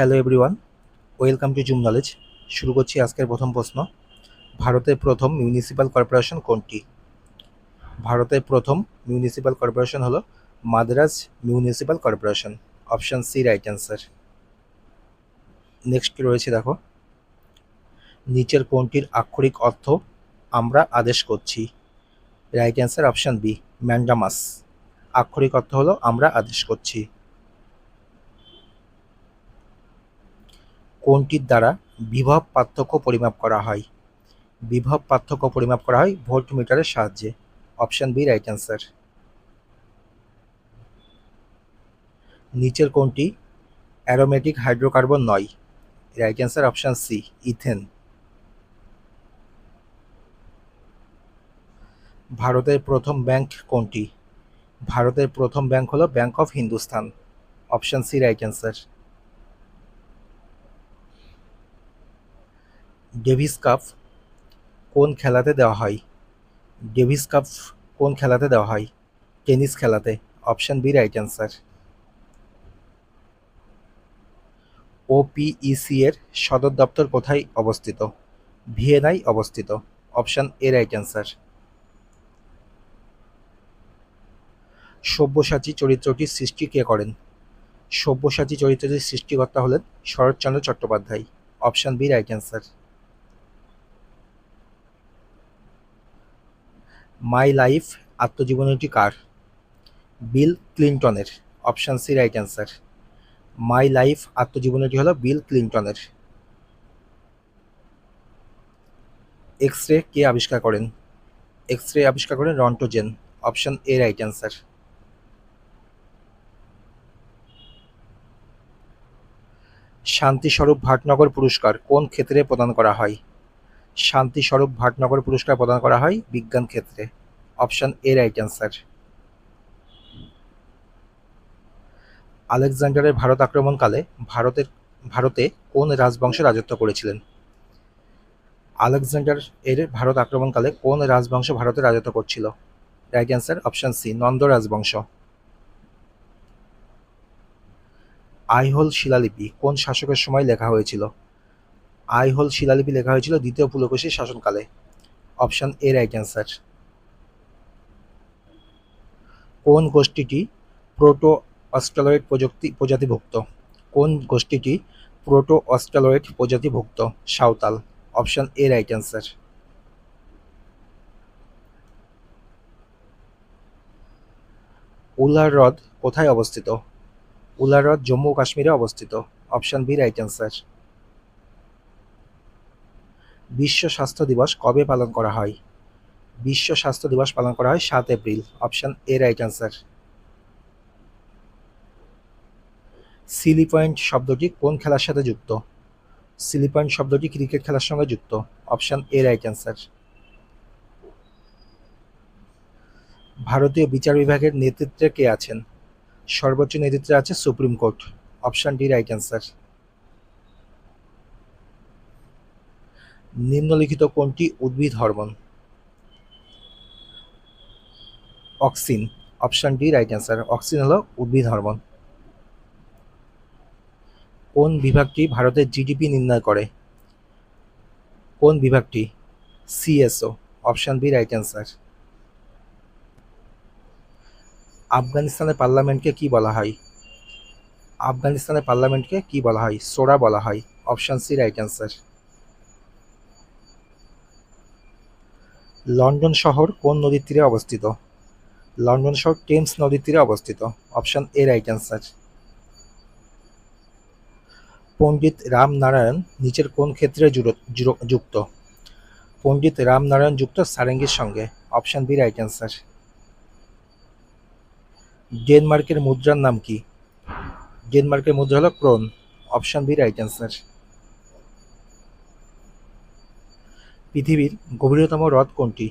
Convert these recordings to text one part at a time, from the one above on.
Hello everyone welcome to Zoom knowledge শুরু করছি আজকের প্রথম প্রশ্ন। ভারতের প্রথম মিউনিসিপ্যাল কর্পোরেশন কোনটি? ভারতের প্রথম মিউনিসিপ্যাল কর্পোরেশন হলো Madras municipal corporation option C right answer next রয়েছে দেখো। নিচের কোনটির আক্ষরিক অর্থ আমরা আদেশ করছি। Right answer option B mandamus আক্ষরিক অর্থ হলো আমরা আদেশ করছি। কোনটির দ্বারা বিভব পার্থক্য পরিমাপ করা হয়? বিভব পার্থক্য পরিমাপ করা হয় ভোল্ট মিটারের সাহায্যে। Option B, right answer. নিচের কোনটি? অ্যারোমেটিক হাইড্রোকার্বন নয়। Right answer, option C, ethane. ভারতের প্রথম ব্যাংক কোনটি? ভারতের প্রথম ব্যাংক হলো bank of Hindustan. Option C, right answer. Davis Cup কোন খেলাতে দেওয়া হয়? ডেভিস কাপ কোন খেলাতে দেওয়া হয়? টেনিস খেলাতে। Option B, right answer. OPEC এর সদর দপ্তর কোথায় অবস্থিত? ভিয়েনায় অবস্থিত। Option A, right answer. Sabyasachi চরিত্রটির সৃষ্টি কে করেন? সব্যসাচী চরিত্রটির সৃষ্টিকর্তা হলেন Saratchandra Chattopadhyay. Option B, right answer. My life আত্মজীবনীটি কার? Bill ক্লিন্টনের, option C right answer. My life আত্মজীবনীটি হলো বিল ক্লিন্টনের। এক্স রে কে আবিষ্কার করেন? এক্স রে আবিষ্কার করেন Roentgen option A right answer. Shanti Swarup Bhatnagar পুরস্কার কোন ক্ষেত্রে প্রদান করা হয়? শান্তিস্বরূপ ভাটনগর পুরস্কার প্রদান করা হয় বিজ্ঞান ক্ষেত্রে। অপশান এ রাইট অ্যান্সার আলেকজান্ডারের ভারত আক্রমণকালে ভারতের, ভারতে কোন রাজবংশ রাজত্ব করেছিলেন? আলেকজান্ডার এর ভারত আক্রমণকালে কোন রাজবংশ ভারতে রাজত্ব করছিল? Right answer option C Nanda রাজবংশ। আইহোল শিলালিপি কোন শাসকের সময় লেখা হয়েছিল? আইহোল শিলালিপি লেখা হয়েছিল দ্বিতীয় পুলকেশীর শাসনকালে। Option A right answer. কোন গোষ্ঠীটি প্রোটো অস্ট্রালয়েড প্রযুক্তি প্রজাতিভুক্ত? কোন গোষ্ঠীটি proto Australoid প্রজাতিভুক্ত? Santhal. Option A right answer. Wular হ্রদ কোথায় অবস্থিত? উলার হ্রদ জম্মু কাশ্মীরে অবস্থিত। Option B right answer. বিশ্ব স্বাস্থ্য দিবস কবে পালন করা হয়? বিশ্ব স্বাস্থ্য দিবস পালন করা হয় সাত April. Option A, right answer. Silly point শব্দটি কোন খেলার সাথে যুক্ত? সিলি পয়েন্ট শব্দটি ক্রিকেট খেলার সঙ্গে যুক্ত। Option A, right answer. ভারতীয় বিচার বিভাগের নেতৃত্বে কে আছেন? সর্বোচ্চ নেতৃত্বে আছে supreme court. Option D, right answer. নিম্নলিখিত কোনটি উদ্ভিদ hormone? Auxin, option D, right answer. Auxin হলো উদ্ভিদ হরমোন। কোন বিভাগটি ভারতের জিডিপি নির্ণয় করে? কোন বিভাগটি? CSO, option B, right answer. আফগানিস্তানের পার্লামেন্টকে কি বলা হয়? আফগানিস্তানের পার্লামেন্টকে কি বলা হয়? সোরা বলা হয়। Option C, right answer. London শহর কোন নদীর তীরে অবস্থিত? লন্ডন শহর টেমস নদীর তীরে অবস্থিত। Option A right answer. Pandit Ramnarayan নিচের কোন ক্ষেত্রে যুক্ত? পণ্ডিত রামনারায়ণ যুক্ত সারেঙ্গির সঙ্গে। Option B right answer. ডেনমার্কের মুদ্রার নাম কি? ডেনমার্কের মুদ্রা হলো krone. Option B right answer. পৃথিবীর গভীরতম হ্রদ কোনটি?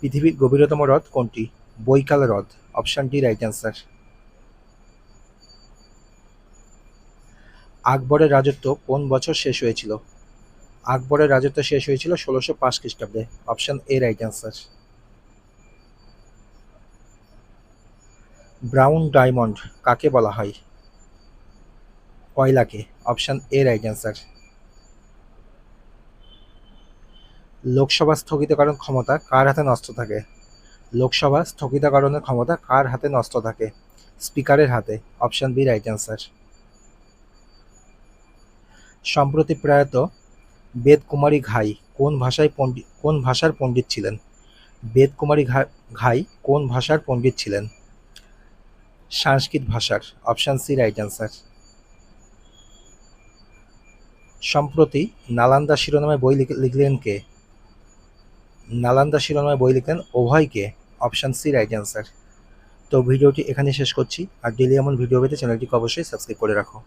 পৃথিবীর গভীরতম হ্রদ কোনটি? বৈকাল হ্রদ অপশান ডি রাইট অ্যান্সার আকবরের রাজত্ব কোন বছর শেষ হয়েছিল? আকবরের রাজত্ব শেষ হয়েছিল ষোলোশো পাঁচ খ্রিস্টাব্দে option A right answer brown diamond কাকে বলা হয়? কয়লাকে option A right answer Lok Sabha স্থগিতকরণ ক্ষমতা কার হাতে নষ্ট থাকে? লোকসভা স্থগিতকরণের ক্ষমতা কার হাতে নষ্ট থাকে? স্পিকারের হাতে, অপশান বি, রাইট অ্যান্সার। সম্প্রতি প্রয়াত বেদ কুমারী ঘাই কোন ভাষায় পণ্ডিত কোন ভাষার পণ্ডিত ছিলেন? বেদ কুমারী ঘা- ঘাই কোন ভাষার পণ্ডিত ছিলেন? সংস্কৃত ভাষার, অপশান সি, রাইট অ্যান্সার। সম্প্রতি নালান্দা শিরোনামে বই লিখলেন কে? নালান্দা শিরোনামে বই লিখলেন উভয়কে অপশান সি রাইট অ্যান্সার তো ভিডিওটি এখানে শেষ করছি। আর ডেলি এমন ভিডিও পেতে চ্যানেলটিকে অবশ্যই সাবস্ক্রাইব করে রাখো।